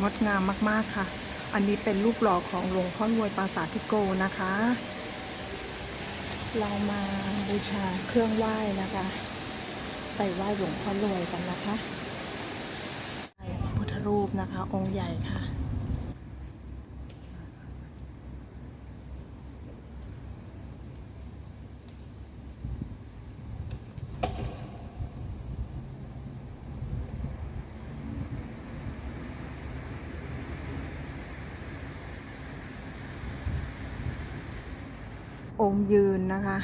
งดงามมากๆค่ะ อันนี้เป็นรูปหล่อของหลวงพ่อรวยปราสาททิโกนะคะ เรามาบูชาเครื่องไหว้นะคะ ไปไหว้หลวงพ่อรวยกันนะคะพระพุทธรูปนะคะ องค์ใหญ่ค่ะ องค์ยืนนะคะ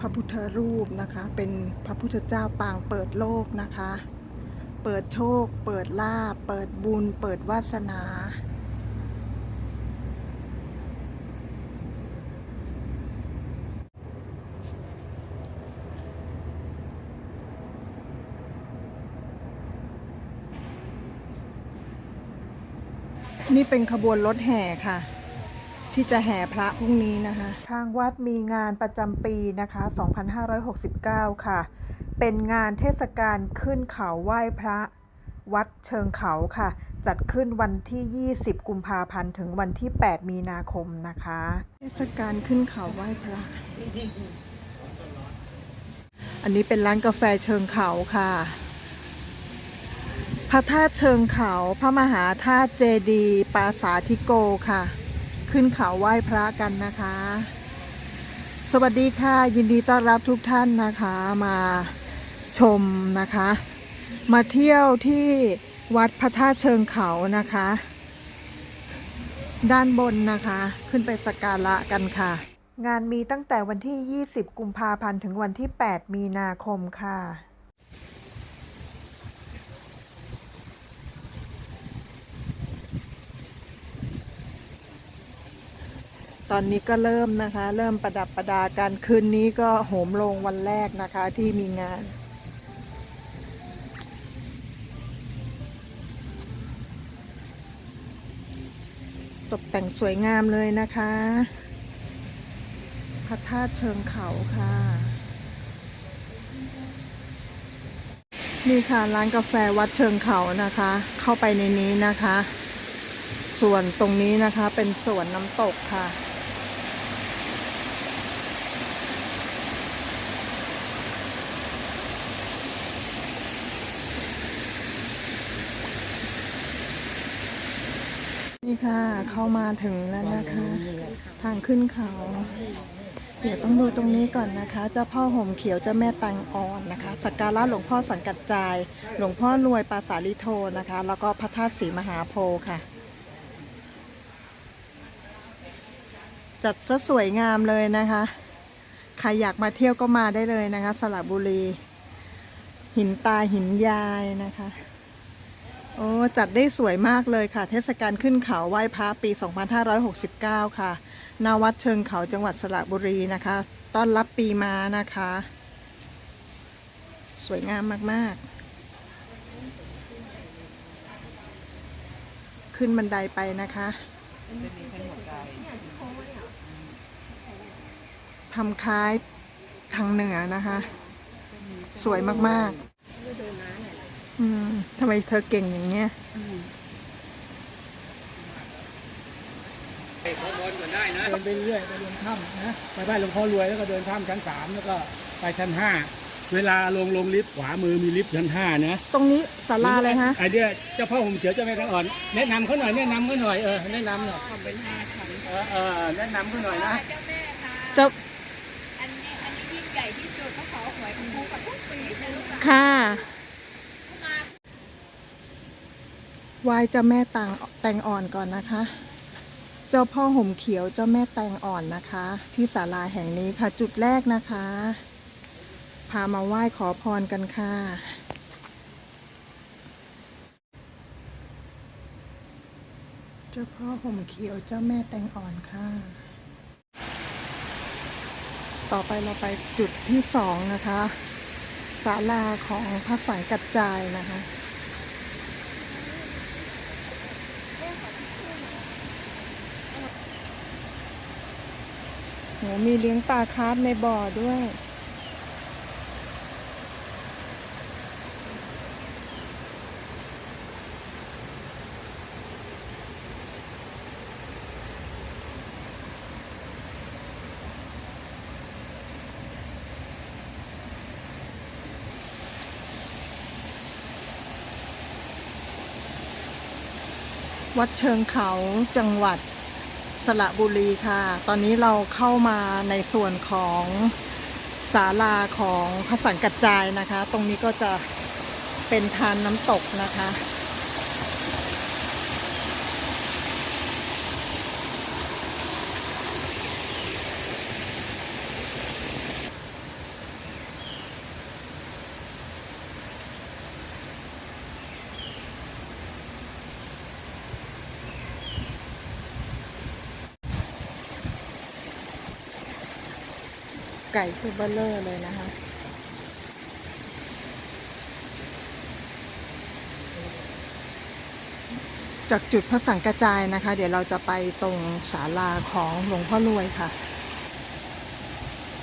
พระพุทธรูปนะคะ เป็นพระพุทธเจ้าปางเปิดโลกนะคะ เปิดโชค เปิดลาภเปิดบุญ เปิดวาสนา นี่เป็นขบวนรถแห่ค่ะ ที่จะแห่พระพรุ่งนี้นะคะ ทางวัดมีงานประจำปีนะคะ 2569 ค่ะ เป็นงานเทศกาลขึ้นเขาไหว้พระวัดเชิงเขาค่ะ จัดขึ้นวันที่ 20 กุมภาพันธ์ถึงวันที่ 8 มีนาคมนะคะ เทศกาลขึ้นเขาไหว้พระ อันนี้เป็นร้านกาแฟเชิงเขาค่ะ พระธาตุเชิงเขา พระมหาธาตุเจดีย์ปราสาททิโกค่ะ ขึ้นเขาไหว้พระกันนะคะ สวัสดีค่ะ ยินดีต้อนรับทุกท่านนะคะมาชมนะคะ มาเที่ยวที่วัดพระธาตุเชิงเขานะคะ ด้านบนนะคะขึ้นไปสักการะกันค่ะ งานมีตั้งแต่วันที่ 20 กุมภาพันธ์ถึงวันที่ 8 มีนาคมค่ะ ตอนนี้ก็เริ่มนะคะ เริ่มประดับประดาการคืนนี้ก็โหมโรงวันแรกนะคะที่มีงานตกแต่งสวยงามเลยนะคะ พระธาตุเชิงเขาค่ะ นี่ค่ะร้านกาแฟวัดเชิงเขานะคะ เข้าไปในนี้นะคะ ส่วนตรงนี้นะคะเป็นสวนน้ำตกค่ะ นี่ค่ะ เข้ามาถึงแล้วนะคะ ทางขึ้นเขา เดี๋ยวต้องดูตรงนี้ก่อนนะคะ เจ้าพ่อห่มเขียวเจ้าแม่ตังอ่อนนะคะ สักการะหลวงพ่อสังกัดจาย หลวงพ่อรวยปราสาลิโทนะคะ แล้วก็พระธาตุศรีมหาโพธิ์ค่ะ จัดซะสวยงามเลยนะคะ ใครอยากมาเที่ยวก็มาได้เลยนะคะ สระบุรี หินตาหินยายนะคะ โอ้จัดได้สวยมากเลยค่ะ เทศกาลขึ้นเขาไหว้พระปี 2569 ค่ะนาวัดเชิงเขาจังหวัดสระบุรีนะคะ ต้อนรับปีมานะคะ สวยงามมาก ๆ ขึ้นบันไดไปนะคะทำคล้ายทางเหนือนะคะ สวยมาก ๆ อืมทำไมเธอเก่งอย่างเงี้ยไปขอพรก่อนได้นะเดินไปเรื่อยไปลงถ้ำนะไปบ้านหลวงพ่อรวยแล้วก็เดินถ้ำชั้นสามแล้วก็ไปชั้นห้าเวลาลงลงลิฟต์ขวามือมีลิฟต์ชั้นห้านะตรงนี้ศาลาเลยฮะไอเดียเจ้าพ่อห่มเขียวเจ้าแม่ทางอ่อน แนะนำเขาหน่อยแนะนำเขาหน่อยเออแนะนำหน่อยเออเออแนะนำเขาหน่อยนะเจ้าแม่ค่ะเจ้าอันนี้อันนี้ยิ่งใหญ่ที่สุดเขาขอหวยของกูกับทุกปีนะลูกค่ะ มา ไหว้เจ้าแม่ตังแตงอ่อนก่อนนะคะ เจ้าพ่อห่มเขียวเจ้าแม่แตงอ่อนนะคะ ที่ศาลาแห่งนี้ค่ะ จุดแรกนะคะ พามาไหว้ขอพรกันค่ะเจ้าพ่อห่มเขียวเจ้าแม่แตงอ่อนค่ะ ต่อไปเราไปจุดที่สองนะคะศาลาของพระสังกัจจายนะคะ โหมีเลี้ยงปลาคาร์ฟในบ่อด้วย วัดเชิงเขาจังหวัด สระบุรีค่ะ ตอนนี้เราเข้ามาในส่วนของศาลาของพระสังกัจจายนะคะ ตรงนี้ก็จะเป็นทานน้ำตกนะคะ ก่คือเบลเลอร์เลยนะคะ จากจุดพระสังกระจายนะคะ เดี๋ยวเราจะไปตรงศาลาของหลวงพ่อรวยค่ะ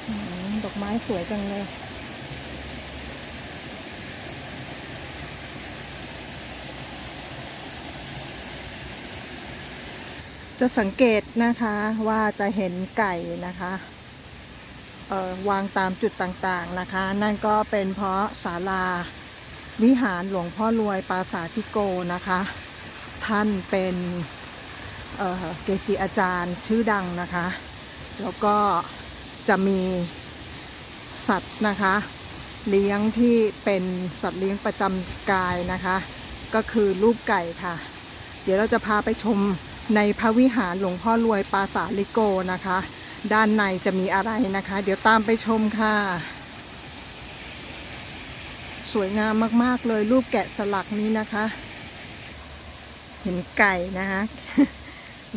อดอกไม้สวยจังเลยจะสังเกตนะคะว่าจะเห็นไก่นะคะ วางตามจุดต่างๆนะคะ นั่นก็เป็นเพราะศาลาวิหารหลวงพ่อรวยปราสาททิโกนะคะ ท่านเป็นเเกจิอาจารย์ชื่อดังนะคะ แล้วก็จะมีสัตว์นะคะ เลี้ยงที่เป็นสัตว์เลี้ยงประจำกายนะคะ ก็คือรูปไก่ค่ะ เดี๋ยวเราจะพาไปชมในพระวิหารหลวงพ่อรวยปราสาทลิโกนะคะ ด้านในจะมีอะไรนะคะ เดี๋ยวตามไปชมค่ะ สวยงามมากๆเลยรูปแกะสลักนี้นะคะ เห็นไก่นะคะ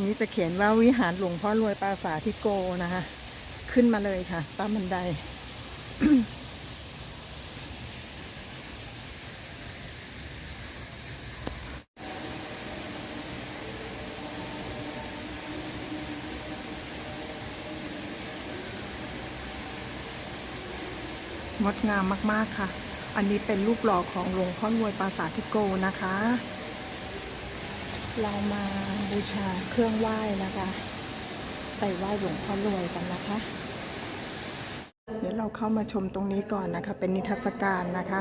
นี้จะเขียนว่าวิหารหลวงพ่อรวยปราสาททิโกนะคะ ขึ้นมาเลยค่ะ ตามบันได งดงามมากๆค่ะ อันนี้เป็นรูปหล่อของหลวงพ่อรวยปราสาททิโกนะคะ เรามาบูชาเครื่องไหว้นะคะ ไปไหว้หลวงพ่อรวยกันนะคะ เดี๋ยวเราเข้ามาชมตรงนี้ก่อนนะคะ เป็นนิทรรศการนะคะ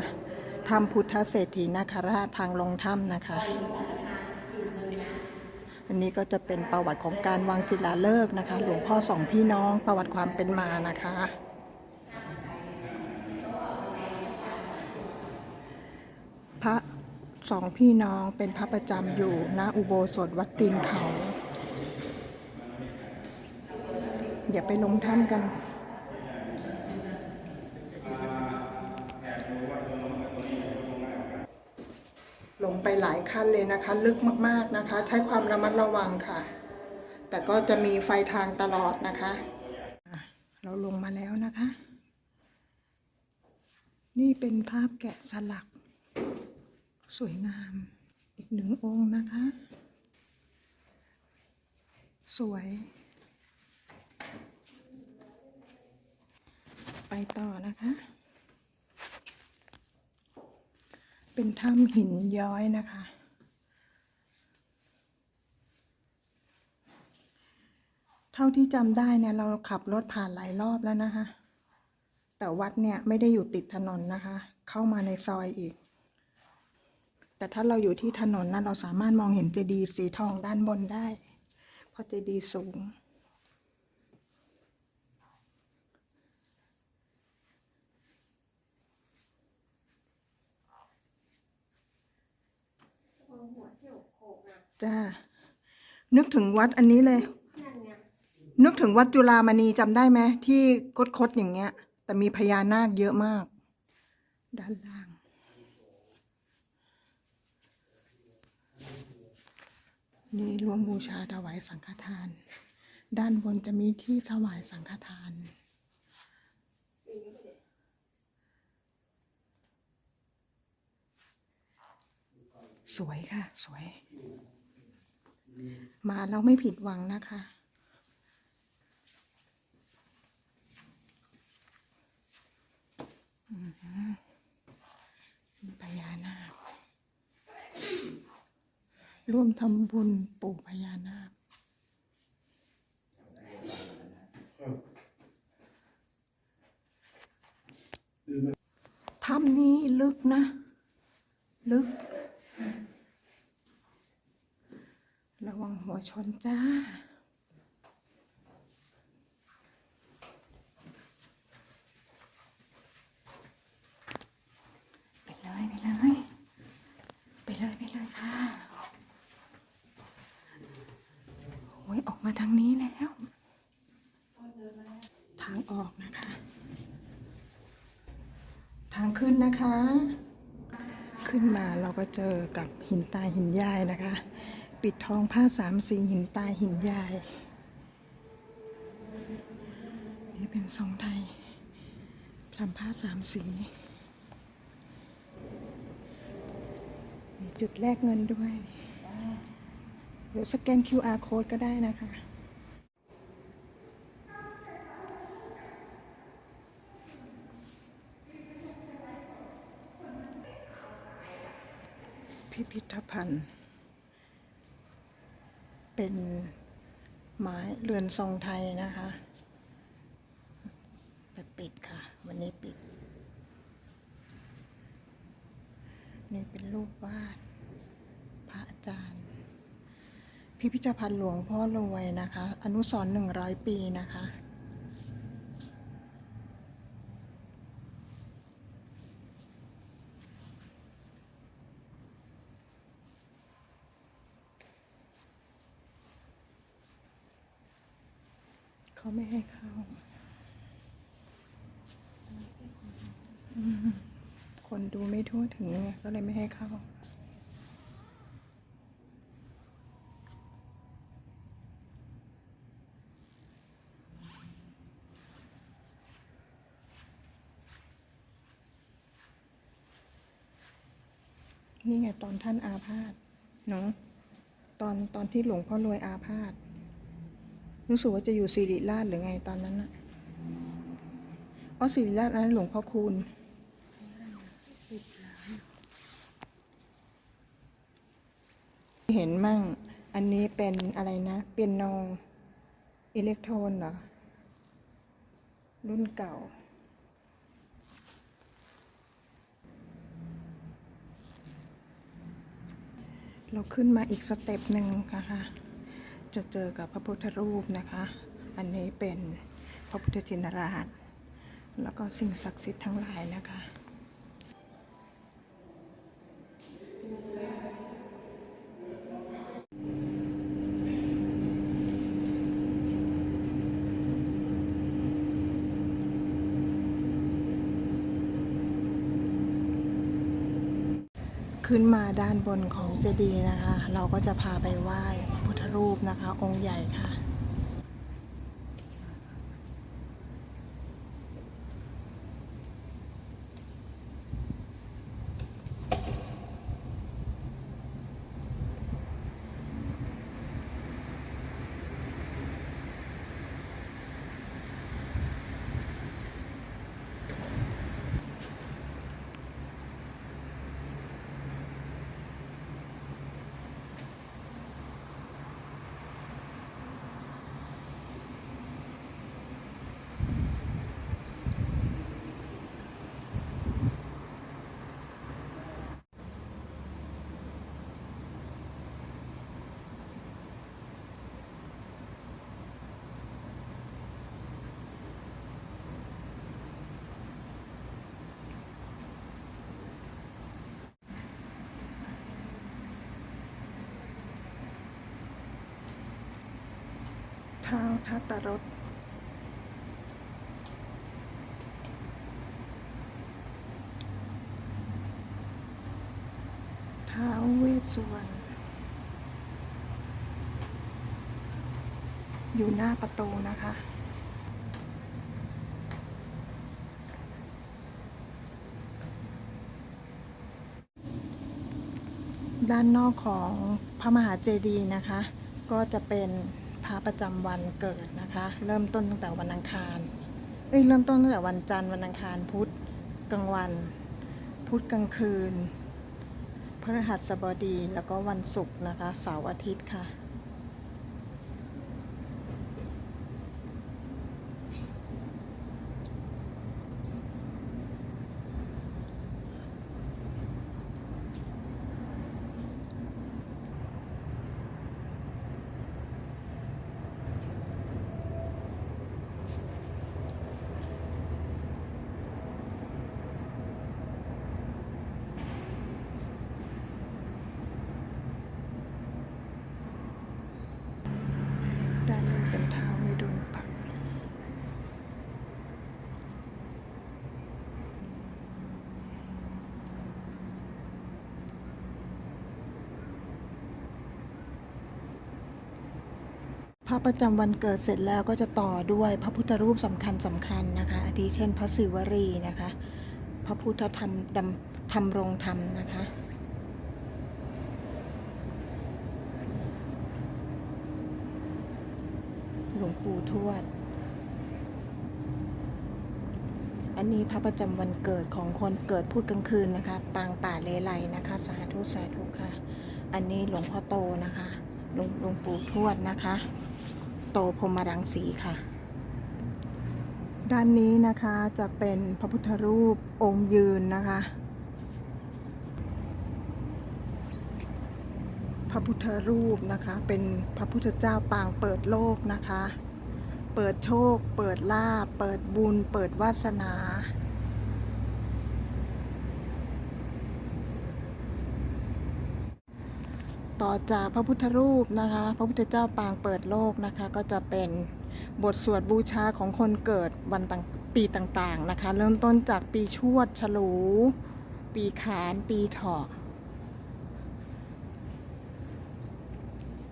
ถ้ำพุทธเศรษฐีนาคราชทางลงถ้ำนะคะ อันนี้ก็จะเป็นประวัติของการวางศิลาฤกษ์นะคะ หลวงพ่อสองพี่น้องประวัติความเป็นมานะคะ พระ สองพี่น้องเป็นพระประจำอยู่ณอุโบสถวัดตีนเขาเดี๋ยวไปลงถ้ำกันลงไปหลายขั้นเลยนะคะ ลึกมากๆนะคะ ใช้ความระมัดระวังค่ะ แต่ก็จะมีไฟทางตลอดนะคะ เราลงมาแล้วนะคะ นี่เป็นภาพแกะสลัก สวยงาม อีกหนึ่งองค์นะคะ สวย ไปต่อนะคะ เป็นถ้ำหินย้อยนะคะ เท่าที่จำได้เนี่ย เราขับรถผ่านหลายรอบแล้วนะคะ แต่วัดเนี่ย ไม่ได้อยู่ติดถนนนะคะ เข้ามาในซอยอีก แต่ถ้าเราอยู่ที่ถนนนะเราสามารถมองเห็นเจดีย์สีทองด้านบนได้ เพราะเจดีย์สูง จ้า นึกถึงวัดอันนี้เลย นึกถึงวัดจุฬามณีจำได้ไหมที่คดๆอย่างเงี้ย แต่มีพญานาคเยอะมาก ด้านล่าง นี่รวมบูชาถวายสังฆทาน ด้านบนจะมีที่ถวายสังฆทาน สวยค่ะ สวย มาแล้วไม่ผิดหวังนะคะพญานาค ร่วมทำบุญปู่พญานาค ถ้ำนี้ลึกนะ ลึก ระวังหัวชนจ้า ไปเลย ไปเลย ไปเลย ไปเลยค่ะโออกมาทางนี้แล้ว ทางออกนะคะ ทางขึ้นนะคะ ขึ้นมาเราก็เจอกับหินตาหินยายนะคะ ปิดทองผ้าสามสีหินตาหินยาย นี่เป็นทรงไทยทำผ้าสามสี มีจุดแลกเงินด้วย รือสแกน QR code ก็ได้นะคะพิพิธภัณฑ์ เป็นไม้เรือนทรงไทยนะคะแต่ปิดค่ะ วันนี้ปิด นี่เป็นรูปวาด พระอาจารย์ พิพิธภัณฑ์หลวงพ่อรวยนะคะ อนุสรณ์หนึ่งร้อยปีนะคะ เขาไม่ให้เข้า คนดูไม่ทั่วถึงไงก็เลยไม่ให้เข้า นี่ไงตอนท่านอาพาธเนาะตอนตอนที่หลวงพ่อรวยอาพาธรู้สึกว่าจะอยู่สิริราชหรือไงตอนนั้นอะอ๋อสิริราชอันนั้นหลวงพ่อคูณเห็นมั่ง อันนี้เป็นอะไรนะเปียโนอิเล็กโทรนเหรอ รุ่นเก่า เราขึ้นมาอีกสเต็ปหนึ่งค่ะจะเจอกับพระพุทธรูปนะคะ อันนี้เป็นพระพุทธชินราช แล้วก็สิ่งศักดิ์สิทธิ์ทั้งหลายนะคะ ขึ้นมาด้านบนของเจดีย์นะคะ เราก็จะพาไปไหว้พระพุทธรูปนะคะ องค์ใหญ่ค่ะ เทัตตรสเท้าเวสสุวรรณอยู่หน้าประตูนะคะด้านนอกของพระมหาเจดีย์นะคะ ก็จะเป็น พระประจำวันเกิดนะคะ เริ่มต้นตั้งแต่วันอังคาร เอ้ยเริ่มต้นตั้งแต่วันจันทร์วันอังคารพุธกลางวัน พุธกลางคืนพฤหัสบดีแล้วก็วันศุกร์นะคะ เสาร์อาทิตย์ค่ะ ระประจำวันเกิดเสร็จแล้วก็จะต่อด้วยพระพุทธรูปสำคัญสำคัญนะคะอาทิเช่นพระศิวรีนะคะ พระพุทธธรรมดำธรรมรงธรรมนะคะหลวงปู่ทวด อันนี้พระประจำวันเกิดของคนเกิดพูดกลางคืนนะคะ ปางป่าเลไลนะคะ สาธุสาธุค่ะ อันนี้หลวงพ่อโตนะคะ หลวงหลวงปู่ทวดนะคะ โตพรมรังสีค่ะ ด้านนี้นะคะจะเป็นพระพุทธรูปองค์ยืนนะคะ พระพุทธรูปนะคะเป็นพระพุทธเจ้าปางเปิดโลกนะคะ เปิดโชค เปิดลาบเปิดบุญ เปิดวาสนา ต่อจากพระพุทธรูปนะคะ พระพุทธเจ้าปางเปิดโลกนะคะ ก็จะเป็นบทสวดบูชาของคนเกิดวันต่างปีต่างๆนะคะ เริ่มต้นจากปีชวด ฉลู ปีขาน ปีเถาะ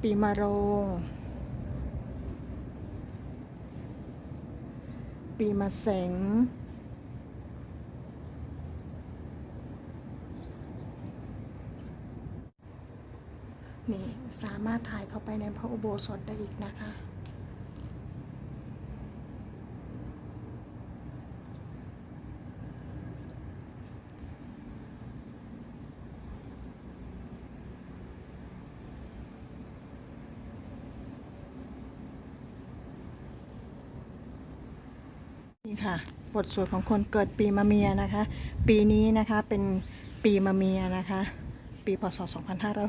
ปีมะโรง ปีมะเสง นี่ สามารถถ่ายเข้าไปในพระอุโบสถได้อีกนะคะ นี่ค่ะ บทสวดของคนเกิดปีมะเมียนะคะ ปีนี้นะคะเป็นปีมะเมียนะคะ ปีพศ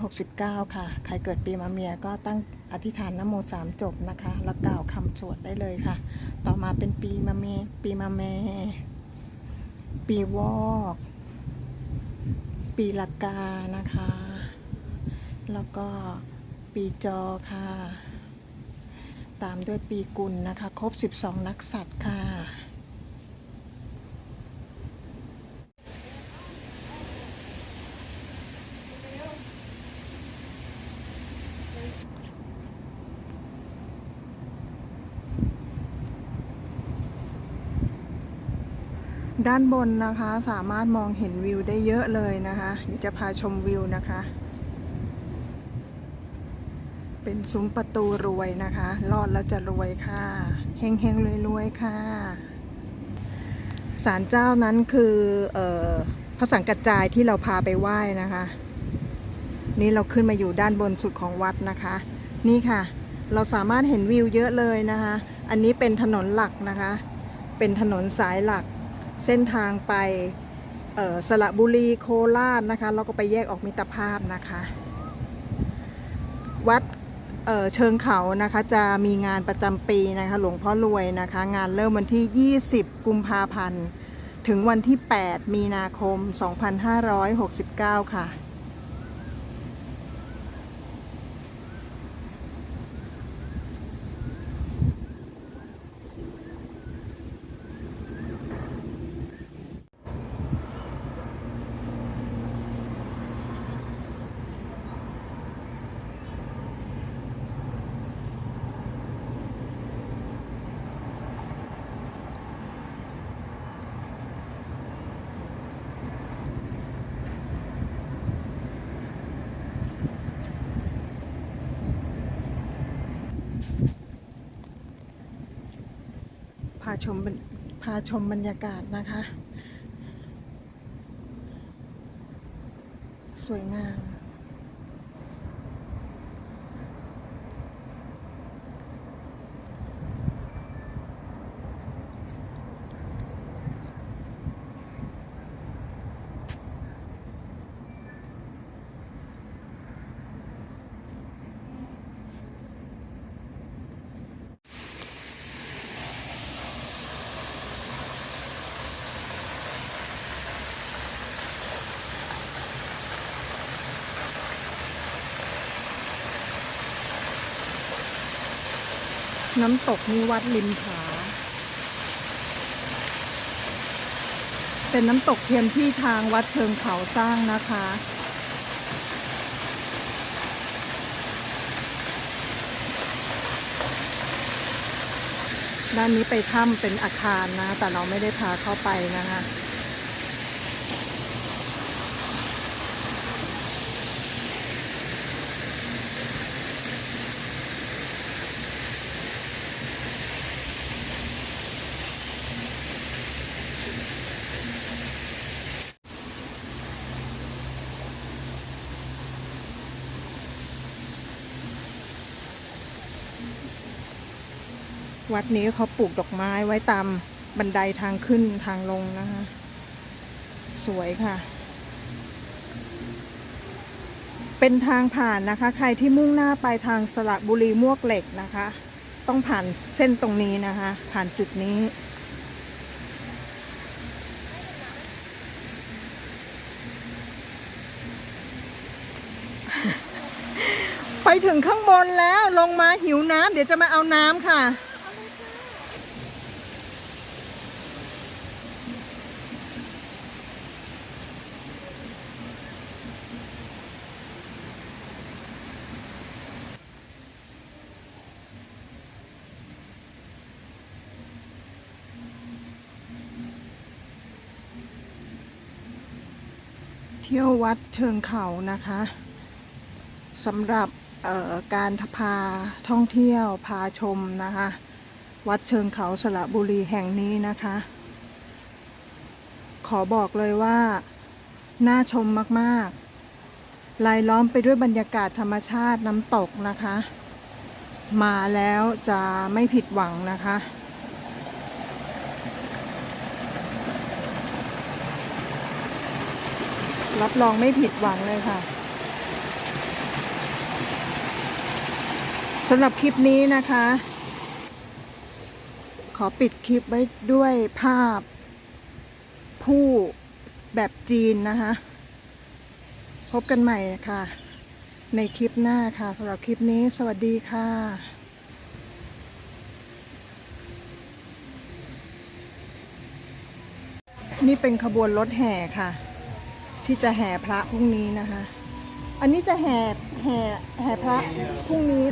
2569 ค่ะ ใครเกิดปีมะเมียก็ตั้งอธิษฐานนโมสามจบนะคะ แล้วกล่าวคำสวดได้เลยค่ะ ต่อมาเป็นปีมะเมีปีมะแมปีวอก ปีละกานะคะ แล้วก็ปีจอค่ะ ตามด้วยปีกุลนะคะ ครบ 12 นักสัตว์ค่ะ ด้านบนนะคะสามารถมองเห็นวิวได้เยอะเลยนะคะเดี๋ยวจะพาชมวิวนะคะ เป็นซุ้มประตูรวยนะคะ รอดแล้วจะรวยค่ะเฮงเฮงรวยรวยๆค่ะศาลเจ้านั้นคือออพระสังกัจจายที่เราพาไปไหว้นะคะ นี่เราขึ้นมาอยู่ด้านบนสุดของวัดนะคะ นี่ค่ะ เราสามารถเห็นวิวเยอะเลยนะคะ อันนี้เป็นถนนหลักนะคะ เป็นถนนสายหลัก เส้นทางไปสระบุรีโคราชนะคะแล้วก็ไปแยกออกมิตรภาพนะคะ วัดเเชิงเขานะคะจะมีงานประจำปีนะคะหลวงพ่อรวยนะคะ งานเริ่มวันที่ 20 กุมภาพันธ์ ถึงวันที่ 8 มีนาคม 2569 ค่ะาชมพาชมบรรยากาศนะคะ สวยงาม น้ำตกนิวัดริมผา เป็นน้ำตกเทียมที่ทางวัดเชิงเขาสร้างนะคะ ด้านนี้ไปถ้ำเป็นอาคารนะ แต่เราไม่ได้พาเข้าไปนะคะ วัดนี้เขาปลูกดอกไม้ไว้ตามบันไดทางขึ้นทางลงนะคะ สวยค่ะ เป็นทางผ่านนะคะ ใครที่มุ่งหน้าไปทางสระบุรีมวกเหล็กนะคะ ต้องผ่านเส้นตรงนี้นะคะ ผ่านจุดนี้ไปถึงข้างบนแล้วลงมาหิวน้ำเดี๋ยวจะมาเอาน้ำค่ะ ที่ยววัดเชิงเขานะคะสำหรับการพาท่องเที่ยวพาชมนะคะ วัดเชิงเขาสระบุรีแห่งนี้นะคะ ขอบอกเลยว่าน่าชมมากๆลายล้อมไปด้วยบรรยากาศธรรมชาติน้ำตกนะคะ มาแล้วจะไม่ผิดหวังนะคะ รับรองไม่ผิดหวังเลยค่ะสำหรับคลิปนี้นะคะ ขอปิดคลิปไว้ด้วยภาพ ผู้แบบจีนนะคะ พบกันใหม่ค่ะ ในคลิปหน้าค่ะสำหรับคลิปนี้สวัสดีค่ะนี่เป็นขบวนรถแห่ค่ะ ที่จะแห่พระพรุ่งนี้นะคะ อันนี้จะแห่แห่แห่พระพรุ่งนี้